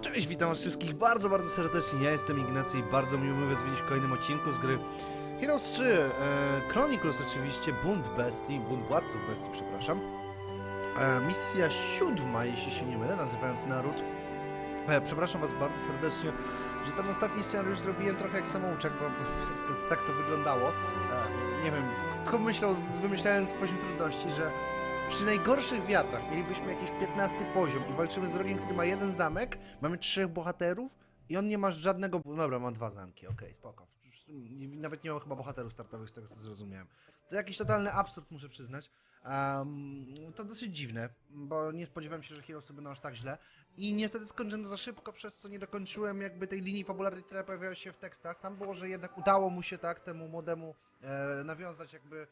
Cześć, witam was wszystkich bardzo, bardzo serdecznie. Ja jestem Ignacy i bardzo miło mi was widzieć w kolejnym odcinku z gry Heroes 3 e, Chronicles oczywiście, Bunt Bestii, Bunt Władców Bestii, przepraszam. E, misja siódma, jeśli się nie mylę, nazywając Naród. E, przepraszam was bardzo serdecznie, że ten ostatni scenariusz zrobiłem trochę jak samouczek, bo, niestety tak to wyglądało. E, nie wiem, kto myślał, wymyślając poziom trudności, że przy najgorszych wiatrach mielibyśmy jakiś 15 poziom i walczymy z wrogiem, który ma jeden zamek, mamy trzech bohaterów i on nie ma żadnego... No dobra, ma dwa zamki, okej, spoko. Nawet nie ma chyba bohaterów startowych, z tego co zrozumiałem. To jakiś totalny absurd, muszę przyznać. Em, to dosyć dziwne, bo nie spodziewałem się, że Heroesy będą aż tak źle. I niestety skończyłem to za szybko, przez co nie dokończyłem jakby tej linii fabularnej, która pojawiała się w tekstach. Tam było, że jednak udało mu się tak temu młodemu e, nawiązać jakby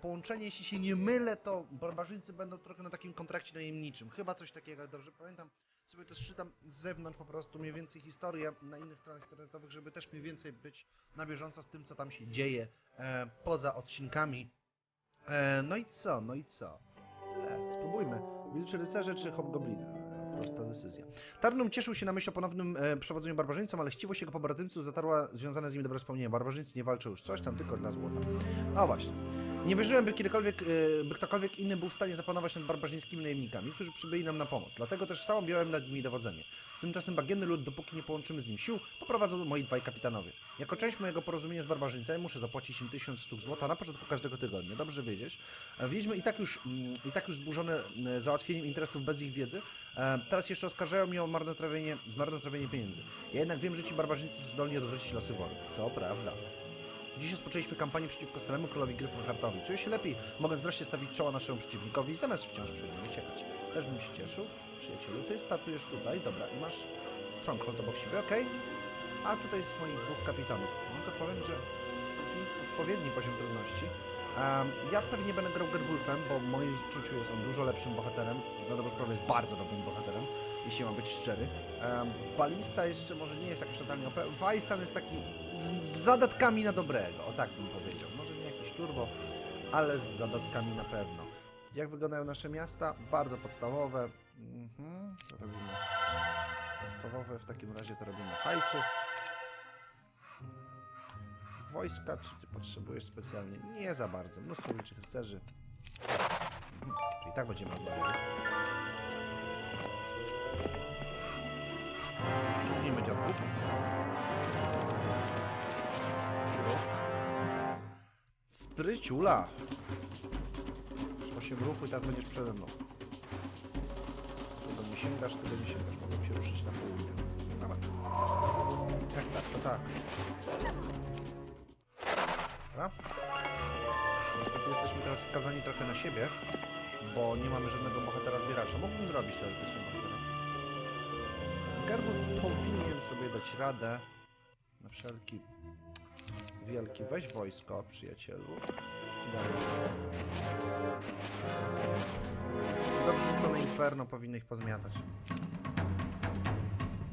połączenie. Jeśli się nie mylę, to barbarzyńcy będą trochę na takim kontrakcie najemniczym. Chyba coś takiego, jak dobrze pamiętam. Sobie też czytam z zewnątrz po prostu mniej więcej historię na innych stronach internetowych, żeby też mniej więcej być na bieżąco z tym, co tam się dzieje e, poza odcinkami. E, no i co, no i co? Tyle, spróbujmy. Wilczy rycerze czy hobgobliny? Prosta decyzja. Tarnum cieszył się na myśl o ponownym e, przewodzeniu barbarzyńcom, ale chciwość jego pobratymców zatarła związane z nim dobre wspomnienia. Barbarzyńcy nie walczą już coś tam tylko dla złota. A właśnie. Nie wierzyłem, by kiedykolwiek, e, by ktokolwiek inny był w stanie zapanować nad barbarzyńskimi najemnikami, którzy przybyli nam na pomoc. Dlatego też sam objąłem nad nimi dowodzenie. Tymczasem bagienny lud, dopóki nie połączymy z nim sił, poprowadzą moi dwaj kapitanowie. Jako część mojego porozumienia z barbarzyńcami muszę zapłacić im tysiąc sztuk złota na początku każdego tygodnia. Dobrze wiedzieć. Wiedźmy i tak już, mm, i tak już zburzone e, załatwieniem interesów bez ich wiedzy, e, teraz jeszcze oskarżają mnie o marnotrawienie, zmarnotrawienie pieniędzy. Ja jednak wiem, że ci barbarzyńcy zdolni odwrócić losy woli. To prawda. Dziś rozpoczęliśmy kampanię przeciwko samemu królowi Gryffindortowi. Czuję się lepiej, mogąc wreszcie stawić czoła naszemu przeciwnikowi, zamiast wciąż przed nim uciekać. Też bym się cieszył, przyjacielu. Ty startujesz tutaj, dobra, i masz stronghold obok siebie, okej? A tutaj jest moich dwóch kapitanów. No to powiem, że odpowiedni poziom trudności. Em, ja pewnie będę grał Gerwulfem, bo w moim czuciu jest on dużo lepszym bohaterem. Na dobrą sprawę jest bardzo dobrym bohaterem, jeśli mam być szczery. Balista jeszcze może nie jest jakoś totalnie OP. Weistan jest taki z, z zadatkami na dobrego, o tak bym powiedział. Może nie jakiś turbo, ale z zadatkami na pewno. Jak wyglądają nasze miasta? Bardzo podstawowe. Mhm, to robimy podstawowe, w takim razie to robimy hajsy. Wojska, czy ty potrzebujesz specjalnie? Nie za bardzo. Mnóstwo licznych rycerzy. Mhm, i tak będziemy rozmawiali. Ściągnijmy dziadków. Spryciula! Już 8 ruchu i teraz będziesz przede mną. Tego nie sięgasz, tego nie sięgasz. Mogę się ruszyć na południe. Dobra. Jak tak, to tak. Dobra. Niestety jesteśmy teraz skazani trochę na siebie, bo nie mamy żadnego bohatera zbieracza. Mógłbym zrobić teoretycznie Garbów powinien sobie dać radę na wszelki wielki. Weź wojsko, przyjacielu. Dobrze rzucone Inferno powinny ich pozmiatać.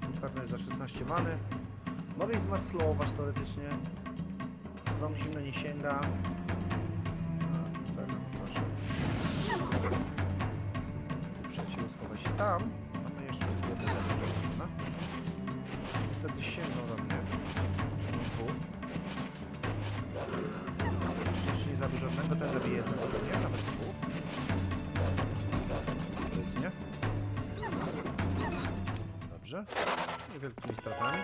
Inferno jest za 16 many. Mogę ich zmaslować teoretycznie. Wam zimno nie sięga. A, Inferno, proszę. Ty schowaj się tam. Dobrze. Niewielkimi stratami.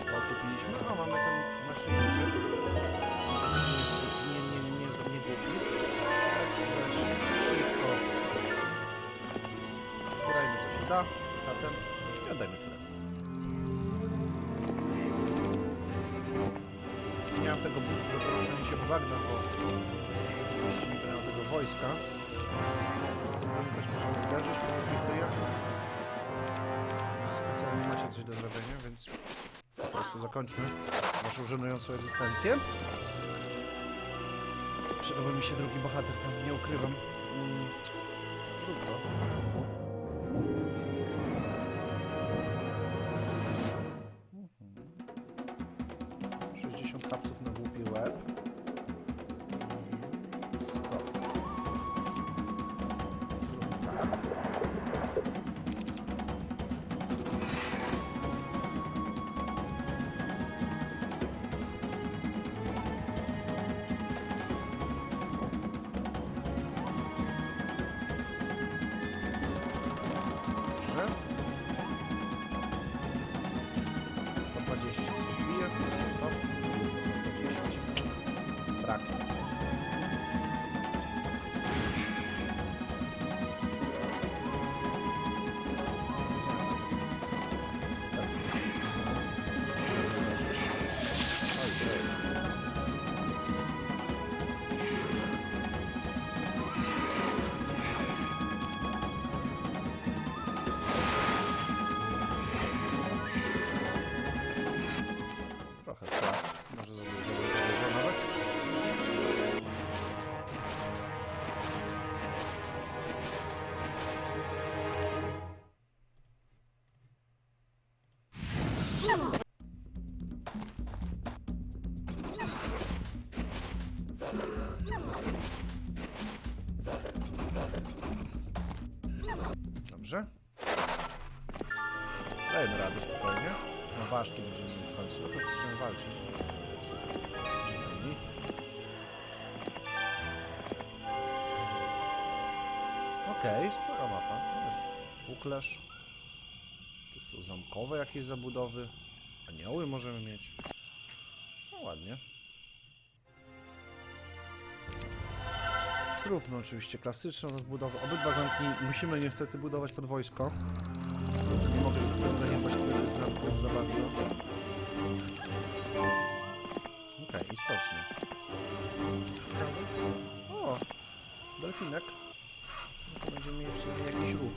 Odkupiliśmy. O, mamy ten naszyjniczek. Nie, nie, nie, nie, nie głupi. Szybko. Zbierajmy co się da. Zatem oddajmy krew. Nie mam tego boostu do poruszania się po bagnach, bo oczywiście nie będę miał tego wojska. Też muszą uderzyć po takich macie coś do zrobienia, więc po prostu zakończmy naszą żenującą egzystencję. Przydałby mi się drugi bohater, tam nie ukrywam. Mm, Zrób to. Ważki będziemy mieli w końcu. No musimy walczyć. Przynajmniej. Okej, spora mapa. Uklerz. Tu są zamkowe jakieś zabudowy. Anioły możemy mieć. No ładnie. Zróbmy oczywiście klasyczną rozbudowę. Obydwa zamki musimy niestety budować pod wojsko. Nie mogę, że tak powiem, zaniedbać któregoś z zamków za bardzo. Okej, i stocznie. O, delfinek. No to będziemy mieli przy nim jakiś ruch.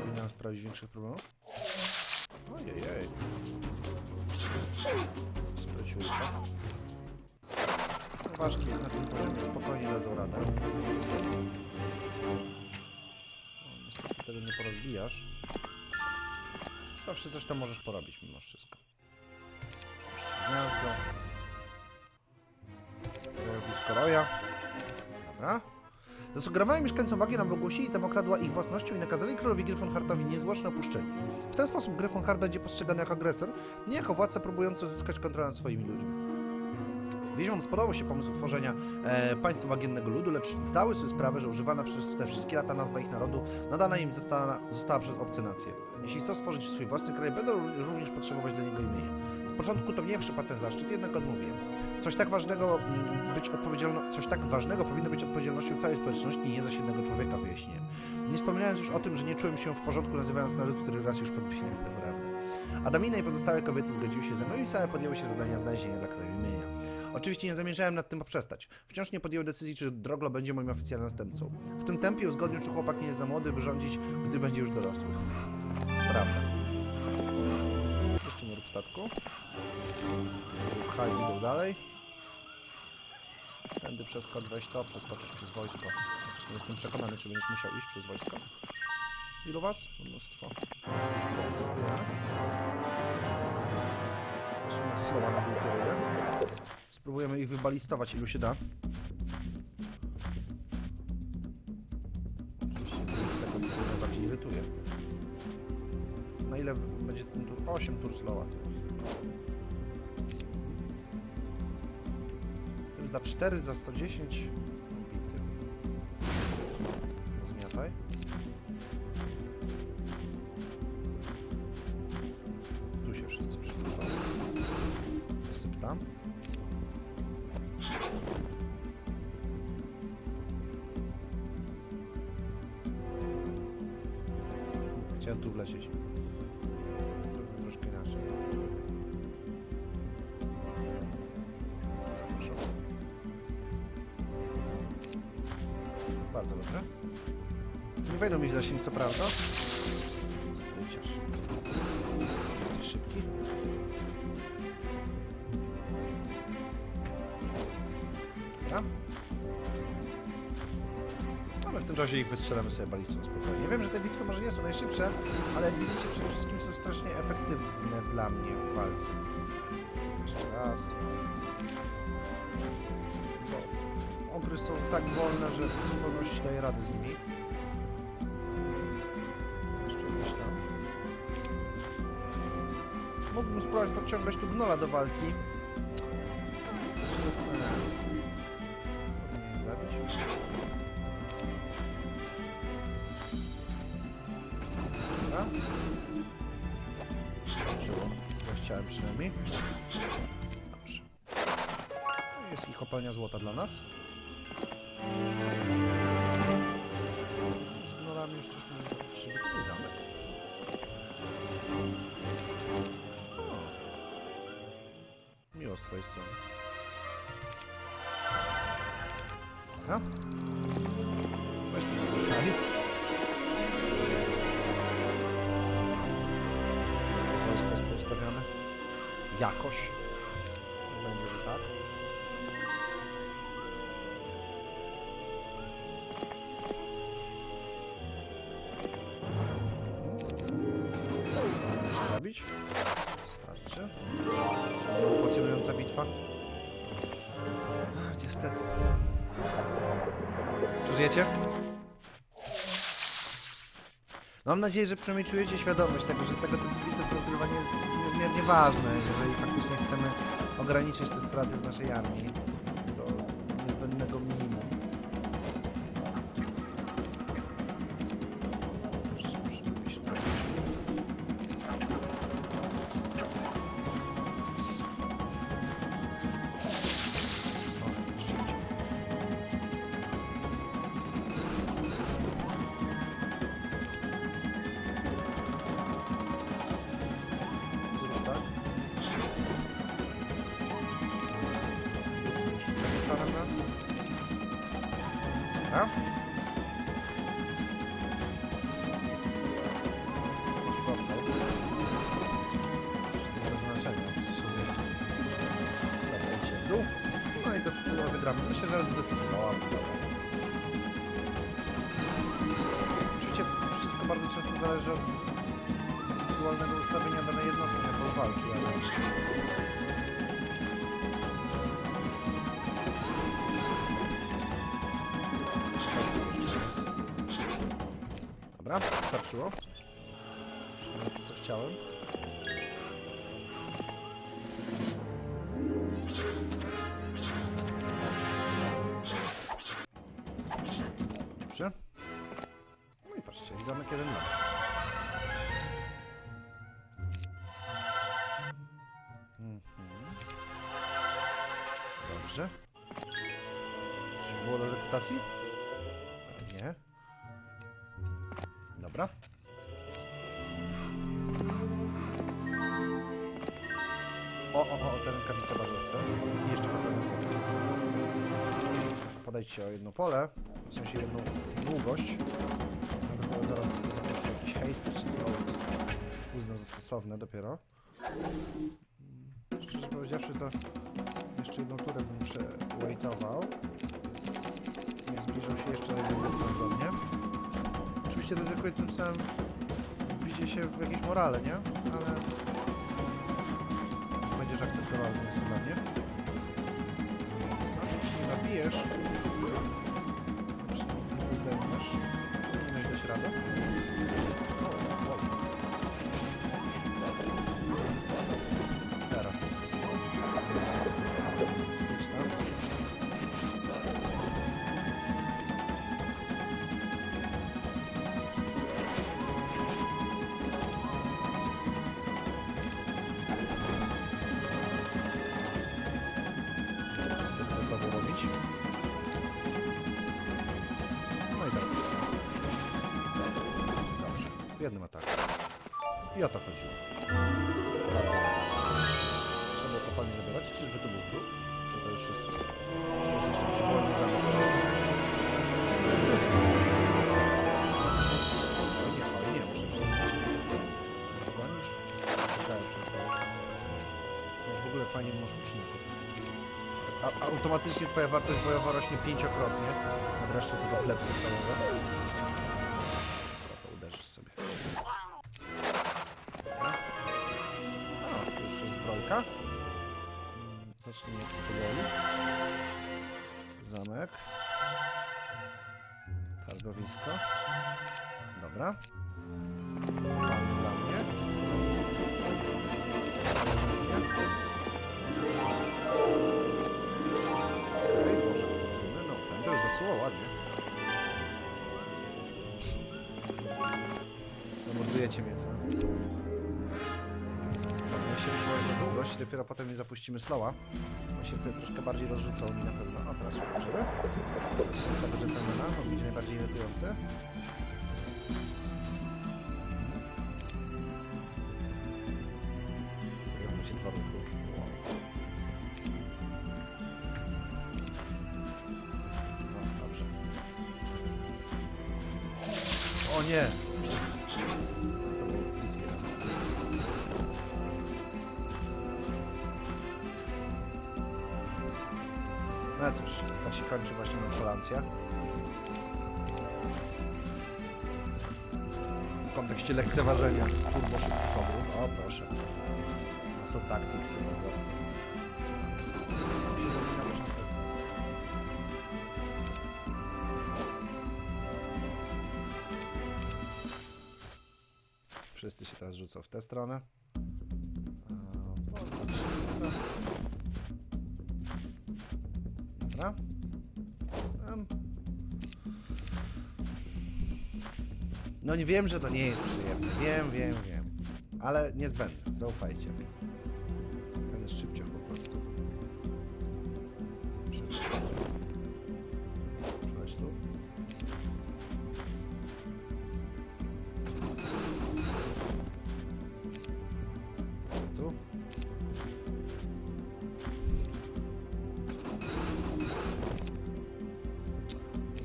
Powinien sprawić większych problemów. Ojejej. Spryciulka. Ważki na tym poziomie spokojnie dadzą radę. No, niestety tego nie porozbijasz. Zawsze coś tam możesz porobić mimo wszystko. Gniazdo. Rojowisko roja. Dobra. Zasugerowałem mieszkańcom Bagien, aby ogłosili tam okradła ich własnością i nakazali królowi Gryfonhartowi niezwłoczne opuszczenie. W ten sposób Gryfonhart będzie postrzegany jako agresor, nie jako władca próbujący uzyskać kontrolę nad swoimi ludźmi. Wiedźmom spodobał się pomysł utworzenia e, państwa bagiennego ludu, lecz zdały sobie sprawę, że używana przez te wszystkie lata nazwa ich narodu nadana im została, została przez obce nacje. Jeśli chcą stworzyć swój własny kraj, będą ró- również potrzebować dla niego imienia. Z początku to mnie przypadł ten zaszczyt, jednak odmówiłem. Coś tak ważnego mm, być odpowiedzialno, coś tak ważnego powinno być odpowiedzialnością całej społeczności, nie zaś jednego człowieka, wyjaśniłem. Nie wspominając już o tym, że nie czułem się w porządku nazywając naród, który raz już podbiłem naprawdę. Adamina i pozostałe kobiety zgodziły się ze mną i same podjęły się zadania znalezienia dla kraju imienia. Oczywiście nie zamierzałem nad tym poprzestać. Wciąż nie podjąłem decyzji, czy Droglo będzie moim oficjalnym następcą. W tym tempie uzgodnił, czy chłopak nie jest za młody, by rządzić, gdy będzie już dorosły. Prawda. Jeszcze nie rób statku. Pchaj, idą dalej. Tędy przeskocz, weź to, przeskoczysz przez wojsko. Chociaż nie jestem przekonany, czy będziesz musiał iść przez wojsko. Ilu was? Mnóstwo. Zaryzykuję. Trzymać slowa na bułkę Spróbujemy ich wybalistować, ilu się da. Tego mnie najbardziej irytuje. Na ile będzie ten tur? 8 tur slowa. Tym za 4, za 110. Dobra. A my w tym czasie ich wystrzelamy sobie balistą spokojnie. Wiem, że te bitwy może nie są najszybsze, ale widzicie przede wszystkim są strasznie efektywne dla mnie w walce. Jeszcze raz. Bo ogry są tak wolne, że w zupełności daję radę z nimi. Jeszcze gdzieś tam. Mógłbym spróbować podciągać tu gnola do walki. Kopalnia złota dla nas. Z gnolami już coś może zrobić, żeby to zamek. O. Miło z twojej strony. Dobra. Weź tu hajs. Wojsko jest. Jakoś. Mam nadzieję, że przynajmniej czujecie świadomość tego, że tego typu bitów rozgrywanie jest niezmiernie ważne, jeżeli faktycznie chcemy ograniczyć te straty w naszej armii rozegramy. Myślę, że bez slowa. Oczywiście wszystko bardzo często zależy od indywidualnego ustawienia danej jednostki na polu walki, ale... Dobra. Przynajmniej to, co chciałem. Jeden max. Mhm. Dobrze. Coś było do reputacji? Nie. Dobra. O, o, o, te rękawice bardzo chcę. I jeszcze potem Podejdźcie o jedno pole, w sensie jedną długość. Dopiero zaraz zapuszczę jakiś haste czy slow. Uznam za stosowne dopiero. Mm, Szczerze powiedziawszy, to jeszcze jedną turę bym przewaitował. Niech zbliżą się jeszcze jeden dystans do mnie. Oczywiście ryzykuję tym samym wbicie się w jakieś morale, nie? Ale będziesz akceptowalny jest dla mnie. Sam jeśli nie zabijesz, automatycznie twoja wartość bojowa rośnie pięciokrotnie. Nad resztę tego klepsu całego. Zamordujecie mnie, co? Dobra, jak się wyszło na długość, dopiero potem nie zapuścimy slowa. On się wtedy troszkę bardziej rozrzucał mi na pewno. A teraz już możemy. To jest tego dżentelmena, on będzie najbardziej irytujący. są Tacticsy po. Wszyscy się teraz rzucą w tę stronę. Dobra. Znam. No nie wiem, że to nie jest przyjemne. Wiem, wiem, wiem. Ale niezbędne, zaufajcie mi.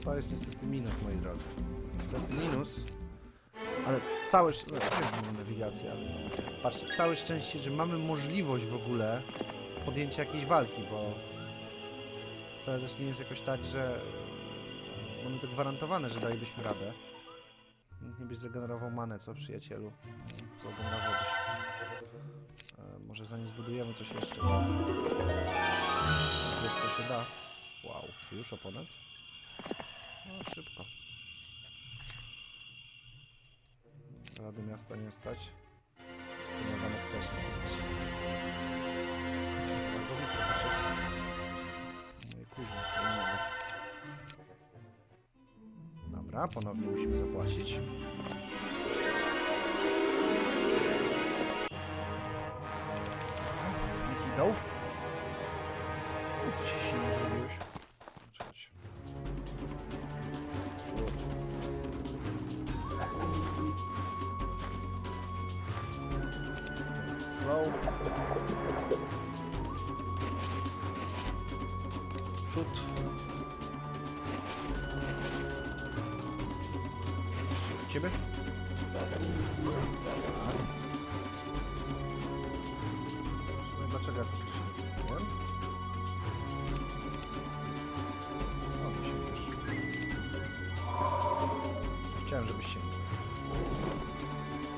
To jest niestety minus, moi drodzy. Niestety minus. Ale całe no, mamy nawigację, ale no. patrzcie, całe szczęście, że mamy możliwość w ogóle podjęcia jakiejś walki, bo wcale też nie jest jakoś tak, że mamy to gwarantowane, że dalibyśmy radę. Nie byś zagenerował manę, co przyjacielu? Zagenerowałbyś. E, może zanim zbudujemy coś jeszcze. Wiesz co się da? Wow, już oponent? No szybko. Rady miasta nie stać. Na zamek też nie stać. Targowisko chociaż. Moje kuźnie. Dobra, ponownie musimy zapłacić.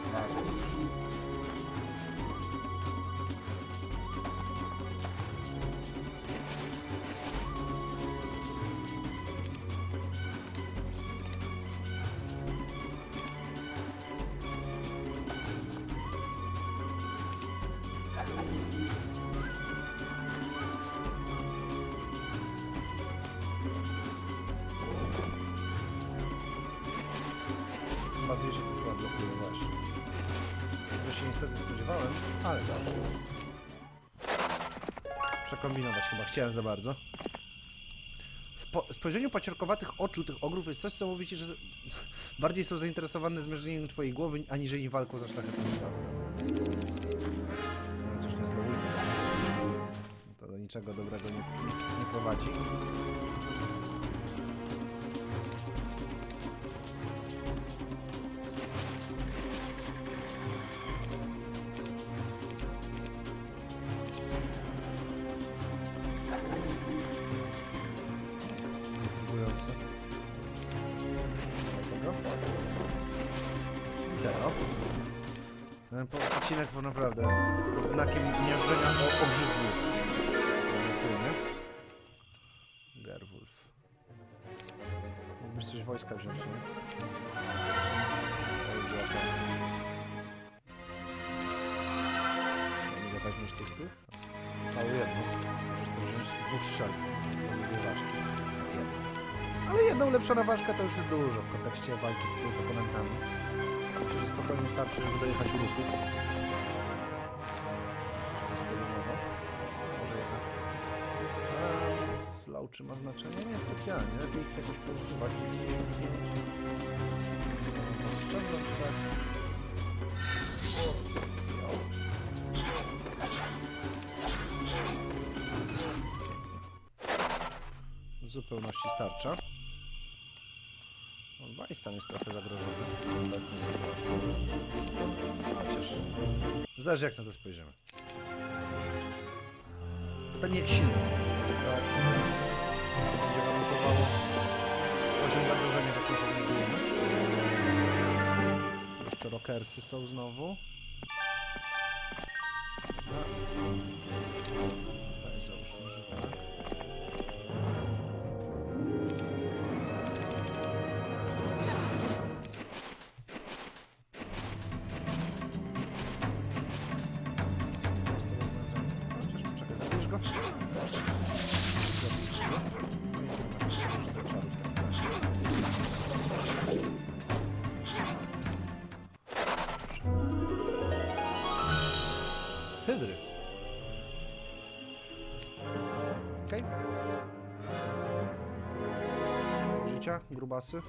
Chciałem, żebyś chciałem za bardzo. W po spojrzeniu paciorkowatych oczu tych ogrów jest coś, co mówi ci, że bardziej są zainteresowane zmierzeniem twojej głowy, aniżeli walką za szlachetną sprawę. Chociaż nie slowujmy. To do niczego dobrego nie, nie prowadzi. Odcinek był naprawdę znakiem miażdżenia o obrzydłów. nie? Gerwulf. Mógłbyś coś wojska wziąć, nie? Ile weźmiesz tych tych? Całą jedną. Możesz też wziąć dwóch strzelców. Dwie ważki. Jedną. Ale jedna ulepszona ważka to już jest dużo w kontekście walki z oponentami. Myślę, że spokojnie starczy, żeby dojechać ruchów. Slow czy ma znaczenie? Nie specjalnie. Lepiej ich jakoś pousuwać. 95. Ściągnąć tak. W zupełności starcza. No, Wajstan jest trochę zagrożony w obecnej sytuacji. Chociaż zależy jak na to spojrzymy. Pytanie jak silny jest. Tak. Będzie warunkowało poziom zagrożenia, w jakim się znajdujemy. Jeszcze rockersy są znowu. Życia, grubasy.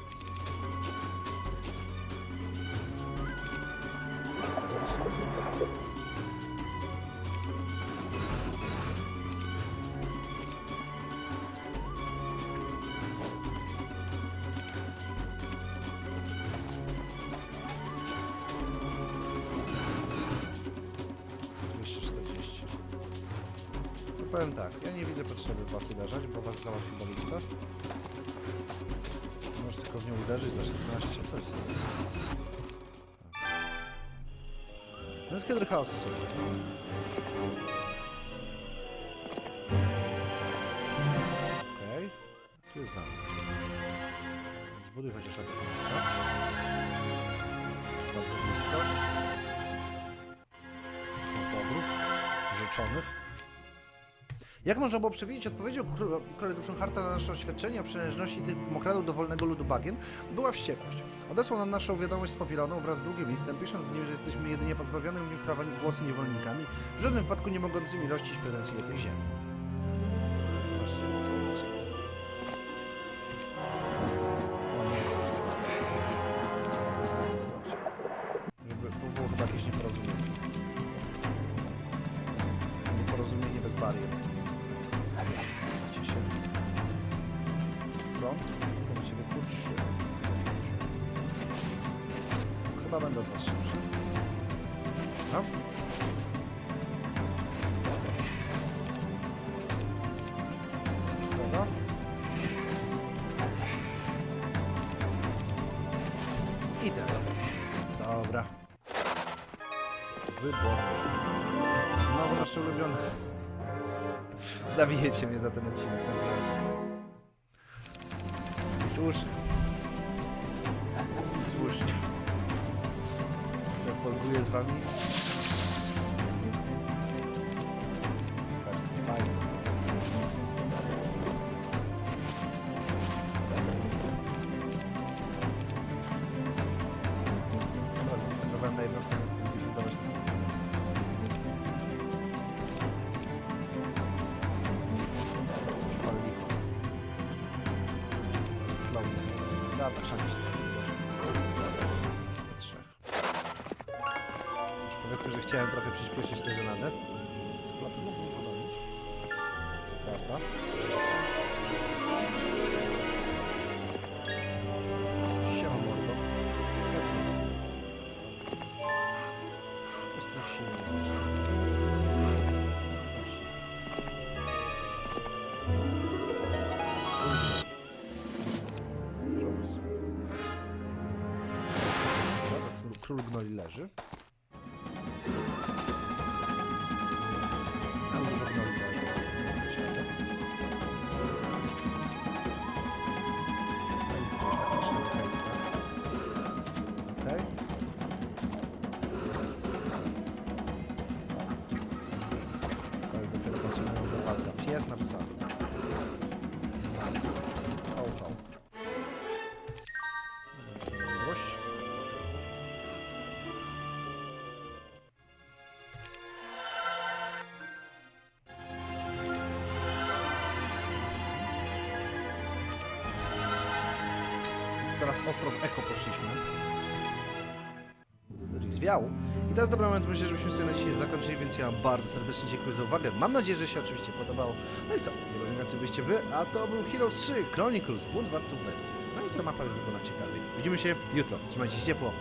No powiem tak, ja nie widzę potrzeby was uderzać, bo was załatwi balista. Możesz tylko w nią uderzyć za 16, to jest sens. Męskie dry chaosu są. Okej. Tu jest zamek. Zbuduj chociaż jakieś miasto. Bardzo blisko. Fotogrów życzonych. Jak można było przewidzieć, odpowiedzią króla Griffenharta na nasze oświadczenie o przynależności tych mokradów do wolnego ludu bagien była wściekłość. Odesłał nam naszą wiadomość z papieroną wraz z długim listem, pisząc w nim, że jesteśmy jedynie pozbawionymi prawa głosu niewolnikami, w żadnym wypadku nie mogącymi rościć pretensji do tych ziem. Zawijecie mnie za ten odcinek, naprawdę. Słusznie. Słusznie. Zafolguję z wami. Da, tak szanić. Trzech. Już powiedzmy, że chciałem trochę przyspieszyć tę żenadę. Co pewno mógłbym podążyć. Co prawda. Król gnoi leży. Teraz ostro w eko poszliśmy. Zwiał. I teraz dobry moment, myślę, żebyśmy sobie na dzisiaj zakończyli, więc ja bardzo serdecznie dziękuję za uwagę. Mam nadzieję, że się oczywiście podobało. No i co? Nie wiem, jacy byście wy, a to był Heroes 3 Chronicles, Bunt Władców Bestii. No i ta mapa już wygląda ciekawie. Widzimy się jutro. Trzymajcie się ciepło.